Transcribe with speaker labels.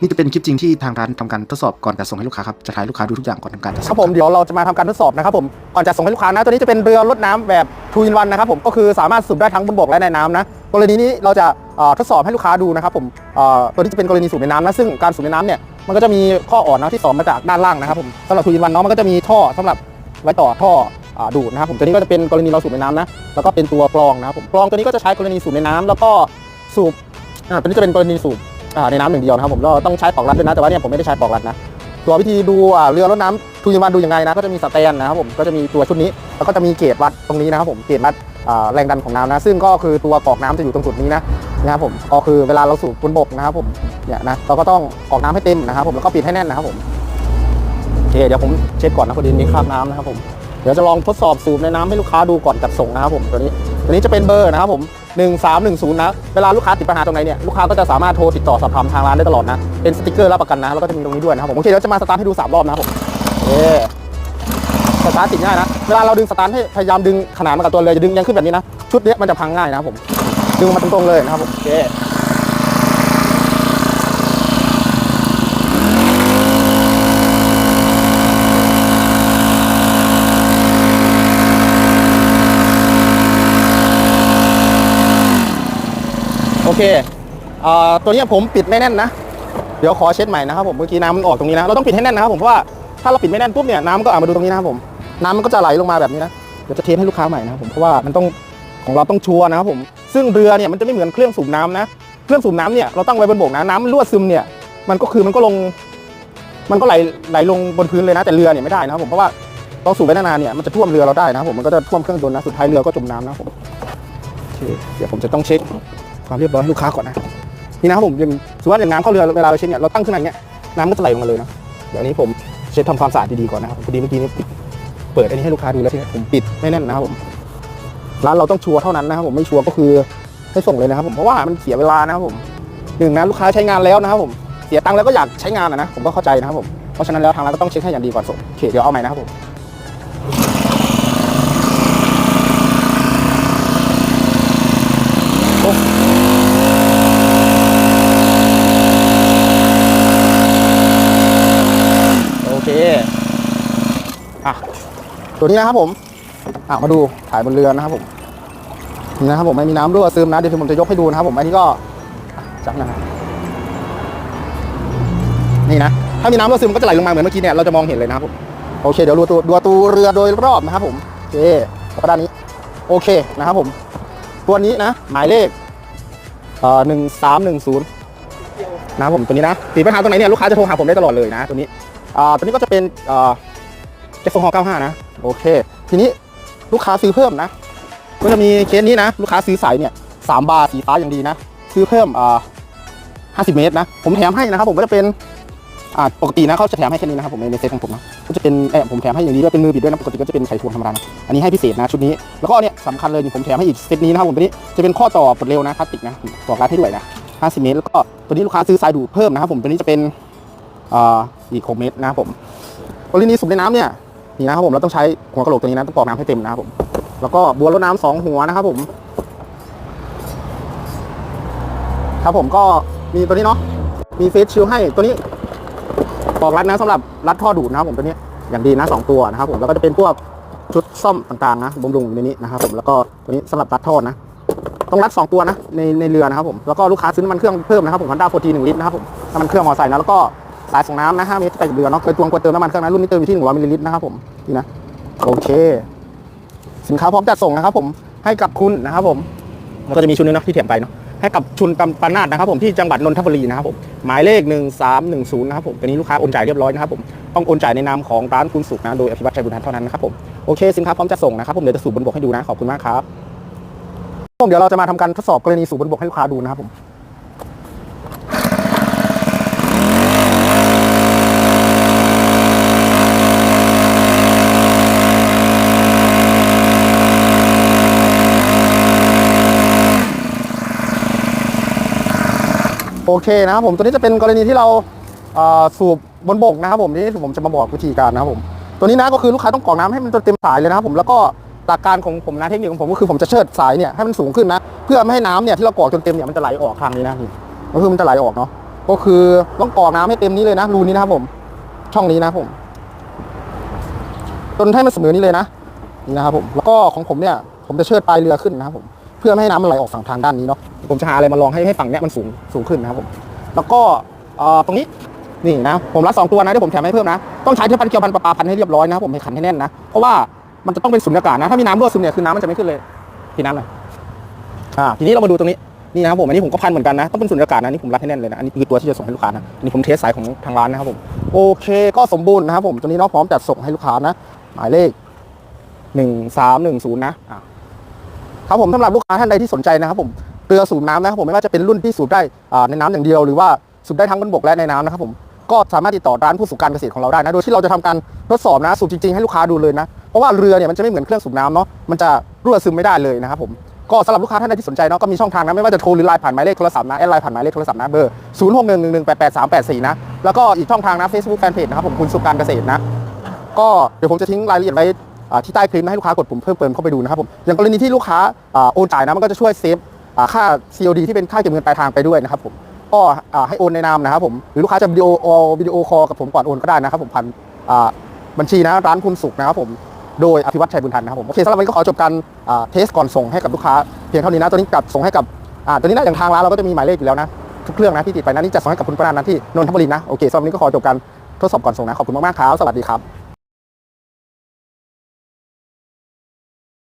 Speaker 1: นี่จะเป็นคลิปจริงที่ทางร้านทำการทดสอบก่อนจะส่งให้ลูกค้าครับจะถ่ายลูกค้าดูทุกอย่างก่อนทำการจัด
Speaker 2: ค
Speaker 1: ส่
Speaker 2: รับผมเดี๋ยวเราจะมาทำการทดสอบนะครับผมก่อนจะส่งให้ลูกค้านะตัวนี้จะเป็นเรือรถน้ำแบบทูอินวันนะครับผมก็คือสามารถสูบได้ทั้งบนบกและในน้ำนะกรณีนี้เราจะเอ่อทดสอบให้ลูกค้าดูนะครับผมเอ่อตัวนี้จะเป็นกรณีสูบในน้ำนะซึ่งการสูบในน้ำเนี่ยมันก็จะมีข้ออ่อนนะที่สอนมาจากด้านล่างนะครับผมสำหรับทูอินวันเนาะมันก็จะมีท่อสำหรับไว้ต่อท่ออ่าดูดนะครับผมตัวนี้ก็จะเป็นกรณีเราสูบในน้ำนะแล้วก็เป็นตัวกรองนะครับผมกรองตัวนี้ก็จะใช้กรณีสูบในน้ำแล้วก็สูบอ่าตัวนี้จะเป็นกรณีสูบ ในน้ำหนึ่งเดียวนะครับผมเราต้องใช้ปลอกรัดด้วยนะแต่ว่าเนี่ยผมไม่ได้ใช้ปลอกรัดนะตัววิธีดูเรือรถน้ำทูยวันดูยังไงนะก็จะมีสแตนนะครับผมก็จะมีตัวชุดนี้แล้วก็จะมีเกจวัดตรงนี้นะครับผมเกจวัดแรงดันของน้ำนะ ซึ่งก็คือตัวกรอกน้ำจะอยู่ตรงจุดนี้นะนะครับผมก็คือเวลาเราสูบบนบกนะครับผมเนี่ยนะเราก็ต้องกรอกน้ำให้เต็มนะครับผมแล้วก็ปิดให้แน่นนะครับผมโอเคเดี๋ยวผมเช็คก่อนนะพอดีมีคราบน้ำนะครับผมเดี๋ยวจะลองทดสอบสูบในน้ำให้ลูกค้าดูก่อนจัดส่งนะครับผมตัวนี้ อันนี้จะเป็นเบอร์นะครับผม1310นะเวลาลูกค้าติดปัญหาตรงไหนเนี่ยลูกค้าก็จะสามารถโทรติดต่อสอบถามทางร้านได้ตลอดนะเป็นสติกเกอร์รับประกันนะแล้วก็จะมีตรงนี้ด้วยนะครับผมโอเคเดี๋ยวจะมาสตาร์ทให้ดูสามรอบนะครับผมเออสตาร์ทติดง่ายนะเวลาเราดึงสตาร์ทให้พยายามดึงขนานมากับตัวเลยจะดึงยังขึ้นแบบนี้นะชุดนี้มันจะพังง่ายนะครับผมดึงมาตรงๆเลยนะครับผมโอเค โอเคเอ่อตัวนี้ผมปิดไม่แน่นนะ เดี๋ยวขอเช็ดใหม่นะครับผมเมื่อกี้น้ำมันออกตรงนี้นะเราต้องปิดให้แน่นนะครับผมเพราะว่าถ้าเราปิดไม่แน่นปุ๊บเนี่ยน้ำก็อ่ามาดูตรงนี้นะครับผมน้ำมันก็จะไหลลงมาแบบนี้นะเดี๋ยวจะเทสให้ลูกค้าใหม่นะครับผมเพราะว่ามันต้องของเราต้องชัวร์นะครับผมซึ่งเรือเนี่ยมันจะไม่เหมือนเครื่องสูบน้ำนะเครื่องสูบน้ำเนี่ยเราตั้งไว้บนบกนะน้ำรั่วซึมเนี่ยมันก็คือมันก็ลง มันก็ไหลไหลลงบนพื้นเลยนะแต่เรือเนี่ยไม่ได้นะครับผมเพราะว่าเราสูบไว้นานๆเนี่ยมันจะท่วมเรือเราได้นะครับผมมันก็จะท่วมเครื่องยนต์นะสุดท้ายเรือก็จมน้ำนะครับผมเดี๋ยวผมจะต้องเช็ค ความเรียบร้อยให้ลูกค้าก่อนนะนี่นะครับผมยังสมมติว่าอย่างน้ำเข้าเรือเวลาเราเช็ดเนี่ยเราตั้งขึ้นมาอย่างเงี้ยน้ำก็จะไหลลงมาเลยนะเดี๋ยวนี้ผมเช็ดทำความสะอาดดีๆก่อนนะครับพอดีเมื่อกี้นี้ปิดเปิดอันนี้ให้ลูกค้าดูแล้วที่ไหมผมปิดไม่แน่นนะครับผมร้านเราต้องชัวร์เท่านั้นนะครับผมไม่ชัวร์ก็คือให้ส่งเลยนะครับผมเพราะว่ามันเสียเวลานะครับผมหนึ่งนะลูกค้าใช้งานแล้วนะครับผมเสียตังค์แล้วก็อยากใช้งานอะนะผมก็เข้าใจนะครับผมเพราะฉะนั้นแล้วทางร้านก็ต้องเช็คให้อย่างดีก่อนส่งโอเคเดี๋ยวเอาใหม่นะครับผมโอ้โอเคอะ ตัวนี้นะครับผมอะมาดูถ่ายบนเรือนะครับผมนี่นะครับผมไม่มีน้ำรั่วซึมนะเดี๋ยวผมจะยกให้ดูนะครับผมอันนี้ก็จับนะครับนี่นะถ้ามีน้ำรั่วซึมก็จะไหลลงมาเหมือนเมื่อกี้เนี่ยเราจะมองเห็นเลยนะครับผมโอเคเดี๋ยวดูตัวดูตัวเรือโดยรอบนะครับผมโอเคแล้วก็ด้านนี้โอเคนะครับผม ตัวนี้นะ หมายเลขเอ่อหนึ่งสามหนึ่งศูนย์นะครับผมตัวนี้นะติดปัญหาตรงไหนเนี่ยลูกค้าจะโทรหาผมได้ตลอดเลยนะตัวนี้อ่าตัวนี้ก็จะเป็นอ่อ เจฟฟงเก้าห้านะ โอเค ทีนี้ลูกค้าซื้อเพิ่มนะ ก็จะมีเคสนี้นะ ลูกค้าซื้อสายเนี่ยสามบาร์สีฟ้าอย่างดีนะ ซื้อเพิ่มอ่าห้าสิบเมตรนะ ผมแถมให้นะครับ ผมก็จะเป็นอ่าปกตินะเขาจะแถมให้แค่นี้นะครับผมในเซตของผมนะก็จะเป็นเออผมแถมให้อย่างนี้ด้วยเป็นมือบิดด้วยนะปกติก็จะเป็นไขควงธรรมดานะอันนี้ให้พิเศษนะชุดนี้แล้วก็เนี่ยสำคัญเลยผมแถมให้อีกเซตนี้นะครับผมตัวนี้จะเป็นข้อต่อกดเร็วนะพลาสติกนะต่อรัดให้ด้วยนะ50 เมตร แล้วก็ตัวนี้ลูกค้าซื้อสายดูดเพิ่มนะครับผมตัวนี้จะเป็นอ่าอีก6เมตรนะครับผมกรณีสูบในน้ำเนี่ย นี่นะครับผมเราต้องใช้หัวกระโหลกตัวนี้นะต้องกรอกน้ำให้เต็มนะครับผมแล้วก็บัวรดน้ำสองหัวนะครับผม ครับผมก็มีตัวนี้เนาะมีเฟสชิลให้ตัวนี้ปลอกรัดนะสำหรับรัดท่อดูดนะครับผมตัวนี้อย่างดีนะสองตัวนะครับผมแล้วก็จะเป็นพวกชุดซ่อมต่างๆนะบำรุงในนี้นะครับผมแล้วก็ตัวนี้สำหรับรัดท่อนะต้องรัด 2 ตัวนะในในเรือนะครับผมแล้วก็ลูกค้าซื้อน้ำมันเครื่องเพิ่มนะครับผมฮันด้าโฟทีหนึ่งลิตรนะครับผมน้ำมันเครื่องมอไซค์นะแล้วก็ สายส่งน้ำนะ5เมตรไปกับเรือเนาะเคยตวงกดเติมน้ำมันเครื่องนะรุ่นนี้เติมอยู่ที่100มิลลิลิตรนะครับผมนี่นะโอเค สินค้าพร้อมจัดส่งนะครับผมให้กับคุณนะครับผมก็จะมีชุดนี้เนะที่เถียมไปเนาะให้กับชุนกำปนาดนะครับผมที่จังหวัดนนทบุรีนะครับผมหมายเลข 1310นะครับผมตัวนี้ลูกค้าโอนจ่ายเรียบร้อยนะครับผมต้องโอนจ่ายในนามของร้านคุณสุขนะโดยอภิวัตชัยบุญทันเท่านั้นนะครับผมโอเคสินค้าพร้อมจัดส่งนะครับผมเดี๋ยวจะสูบบนบกให้ดูนะขอบคุณมากครับผมเดี๋ยวเราจะมาทำการทดสอบกรณีสูบบนบกให้ลูกค้าดูนะครับผม โอเคนะครับผมตัวนี้จะเป็นกรณีที่เราสูบบนบกนะครับผมที่ผมจะมาบอกวิธีการนะครับผมตัวนี้นะก็คือลูกค้าต้องกรอกน้ำให้มันจนเต็มสายเลยนะครับผมแล้วก็หลักการของผมนะเทคนิคของผมก็คือผมจะเชิดสายเนี่ยให้มันสูงขึ้นนะเพื่อไม่ให้น้ำเนี่ยที่เรากรอกจนเต็มเนี่ยมันจะไหลออกทางนี้นะนี่ก็คือมันจะไหลออกเนาะก็คือต้องกรอกน้ำให้เต็มนี้เลยนะรูนี้นะครับผมช่องนี้นะครับผมจนให้มันเสมอนี้เลยนะนี่นะครับผมแล้วก็ของผมเนี่ยผมจะเชิดปลายเรือขึ้นนะครับผม เพื่อไม่ให้น้ำมันไหลออกฝั่งทางด้านนี้เนาะผมจะหาอะไรมาลองให้ให้ฝั่งเนี้ยมันสูงสูงขึ้นนะครับผมแล้วก็ตรงนี้นี่นะผมรัดสองตัวนะที่ผมแถมให้เพิ่มนะต้องใช้เทปพันเกลียวพันประปาพันให้เรียบร้อยนะครับผมให้ขันให้แน่นนะเพราะว่ามันจะต้องเป็นสุญญากาศนะถ้ามีน้ำรั่วซึมเนี่ยคือน้ำมันจะไม่ขึ้นเลยทีน้ำหน่อยอ่าทีนี้เรามาดูตรงนี้นี่นะครับผมอันนี้ผมก็พันเหมือนกันนะต้องเป็นสุญญากาศนะนี่ผมรัดให้แน่นเลยนะอันนี้คือตัวที่จะส่งให้ลูกค้านะอันนี้ผมเทสสายของทางร้านนะครับผมโอเคก็สมบูรณ์นะครับผมตัวนี้เนาะพร้อมจัดส่งให้ลูกค้านะ หมายเลขหนึ่งสามหนึ่งศูนย์นะอ่า ครับผมสำหรับลูกค้าท่านใดที่สนใจนะครับผมเรือสูบน้ำนะครับผมไม่ว่าจะเป็นรุ่นที่สูบได้ในน้ำอย่างเดียวหรือว่าสูบได้ทั้งบนบกและในน้ำนะครับผมก็สามารถติดต่อร้านผู้สูบการเกษตรของเราได้นะโดยที่เราจะทำการทดสอบนะสูบจริงๆให้ลูกค้าดูเลยนะเพราะว่าเรือเนี่ยมันจะไม่เหมือนเครื่องสูบน้ำเนาะมันจะรั่วซึมไม่ได้เลยนะครับผมก็สำหรับลูกค้าท่านใดที่สนใจเนาะก็มีช่องทางนะไม่ว่าจะโทรหรือไลน์ผ่านหมายเลขโทรศัพท์นะแอดไลน์ผ่านหมายเลขโทรศัพท์นะเบอร์0 6 1 1 1 8 8 3 8 4นะแล้วก็อีกช่องทางนะ Facebook Fanpage นะครับผมคุณสุการเกษตรนะก็เดี๋ยวผมจะทิ้งรายละเอียดไว้ ที่ใต้คลิปนะให้ลูกค้ากดปุ่มเพิ่มเติมเข้าไปดูนะครับผมอย่างกรณีที่ลูกค้าโอนจ่ายนะมันก็จะช่วยเซฟค่า COD ที่เป็นค่าเก็บเงินปลายทางไปด้วยนะครับผมก็ให้โอนในนามนะครับผมหรือลูกค้าจะวิดีโอวิดีโอคอลกับผมก่อนโอนก็ได้นะครับผมผ่านบัญชีนะร้านคุณสุขนะครับผมโดยอภิวัตชัยบุญทันนะครับผมโอเคสำหรับวันนี้ก็ขอจบการเทสก่อนส่งให้กับลูกค้าเพียงเท่านี้นะตัวนี้กลับส่งให้กับตัวนี้นะอย่างทางร้านเราก็จะมีหมายเลขอยู่แล้วนะทุกเครื่องนะที่ติดไปนะนี่จะส่งให้กับคุณประธานนะที่นนทบุรีนะโอเคสำหรับวันนี้ก็ขอจบการทดสอบก่อนส่งนะขอบคุณมากๆครับสวัสดีครับ